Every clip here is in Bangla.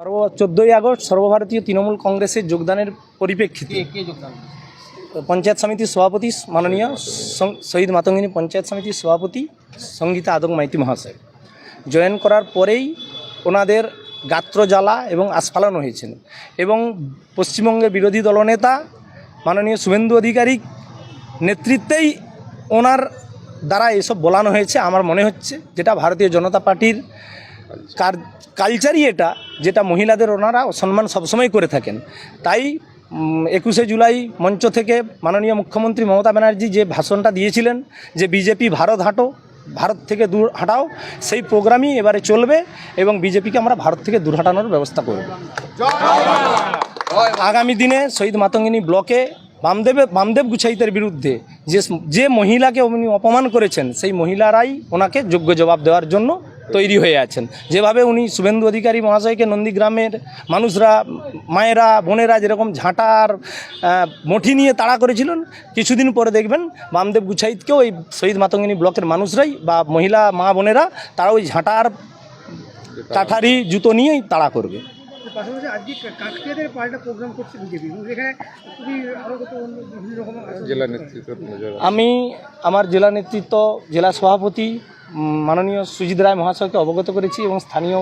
সর্ব চোদ্দোই আগস্ট সর্বভারতীয় তৃণমূল কংগ্রেসের যোগদানের পরিপ্রেক্ষিতে? পঞ্চায়েত সমিতির সভাপতি মাননীয় শহীদ মাতঙ্গিনী পঞ্চায়েত সমিতির সভাপতি সঙ্গীতা আদক মাইতি মহাশয় জয়েন করার পরেই ওনাদের গাত্র জ্বালা এবং আস্ফালন হয়েছেন এবং পশ্চিমবঙ্গের বিরোধী দলনেতা মাননীয় শুভেন্দু অধিকারী নেতৃত্বেই ওনার দ্বারা এসব বলানো হয়েছে আমার মনে হচ্ছে যেটা ভারতীয় জনতা পার্টির কালচারই এটা, যেটা মহিলাদের ওনারা সম্মান সবসময় করে থাকেন। তাই একুশে জুলাই মঞ্চ থেকে মাননীয় মুখ্যমন্ত্রী মমতা ব্যানার্জি যে ভাষণটা দিয়েছিলেন, যে বিজেপি ভারত হাঁটো, ভারত থেকে দূর হাঁটাও, সেই প্রোগ্রামই এবারে চলবে এবং বিজেপিকে আমরা ভারত থেকে দূর হাঁটানোর ব্যবস্থা করব। আগামী দিনে শহীদ মাতঙ্গিনী ব্লকে বামদেবে, বামদেব গুছাইতের বিরুদ্ধে যে যে মহিলাকে উনি অপমান করেছেন, সেই মহিলারাই ওনাকে যোগ্য জবাব দেওয়ার জন্য তৈরি হয়ে আছেন। যেভাবে উনি শুভেন্দু অধিকারী মহাশয়কে নন্দীগ্রামের মানুষরা, মায়েরা, বোনেরা যেরকম ঝাঁটার মঠি নিয়ে তাড়া করেছিলেন, কিছুদিন পরে দেখবেন বামদেব গুছাইতকেও ওই শহীদ মাতঙ্গিনী ব্লকের মানুষরাই বা মহিলা, মা, বোনেরা তারা ওই ঝাঁটার কাঠারি জুতো নিয়েই তাড়া করবে। পাশাপাশি আজকে কাকতিয়াদের পাল্টা প্রোগ্রাম করছে বিজেপি। এখানে খুবই আরও কত বিভিন্ন রকম জেলা নেতৃত্ব আমি আমার জেলা নেতৃত্ব জেলা সভাপতি মাননীয় সুজিত রায় মহাশয়কে অবগত করেছি এবং স্থানীয়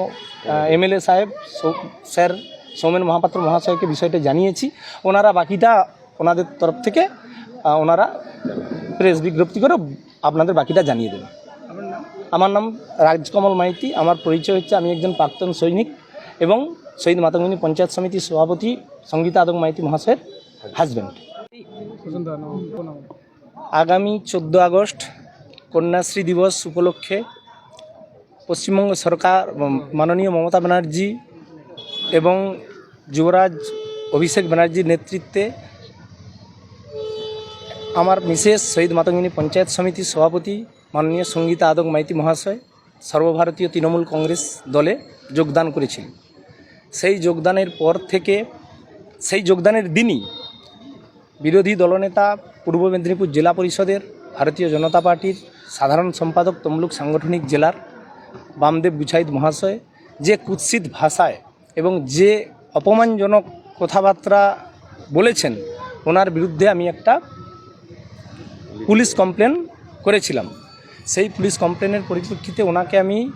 এমএলএ সাহেব স্যার সৌমেন মহাপাত্র মহাশয়কে বিষয়টা জানিয়েছি। ওনারা বাকিটা ওনাদের তরফ থেকে ওনারা প্রেস বিজ্ঞপ্তি করে আপনাদের বাকিটা জানিয়ে দেবেন। আমার নাম রাজকমল মাইতি। আমার পরিচয় হচ্ছে আমি একজন প্রাক্তন সৈনিক। এবং শহীদ মাতঙ্গিনী পঞ্চায়েত সমিতির সভাপতি সঙ্গীতা আদক মাইতি মহাশয়ের হাজব্যান্ড আগামী চোদ্দ আগস্ট কন্যাশ্রী দিবস উপলক্ষে পশ্চিমবঙ্গ সরকার মাননীয় মমতা ব্যানার্জি এবং যুবরাজ অভিষেক ব্যানার্জির নেতৃত্বে আমার মিসেস শহীদ মাতঙ্গিনী পঞ্চায়েত সমিতির সভাপতি মাননীয় সঙ্গীতা আদক মাইতি মহাশয়, সর্বভারতীয় তৃণমূল কংগ্রেস দলে যোগদান করেছিলেন। সেই যোগদানের পর থেকে, সেই যোগদানের দিনই বিরোধী দলনেতা পূর্ব মেদিনীপুর জেলা পরিষদের ভারতীয় জনতা পার্টির সাধারণ সম্পাদক তমলুক সাংগঠনিক জেলার বামদেব গুছাইদ মহাশয় যে কুৎসিত ভাষায় এবং যে অপমানজনক কথাবার্তা বলেছেন, ওনার বিরুদ্ধে আমি একটা পুলিশ কমপ্লেন করেছিলাম। সেই পুলিশ কমপ্লেনের পরিপ্রেক্ষিতে ওনাকে আমি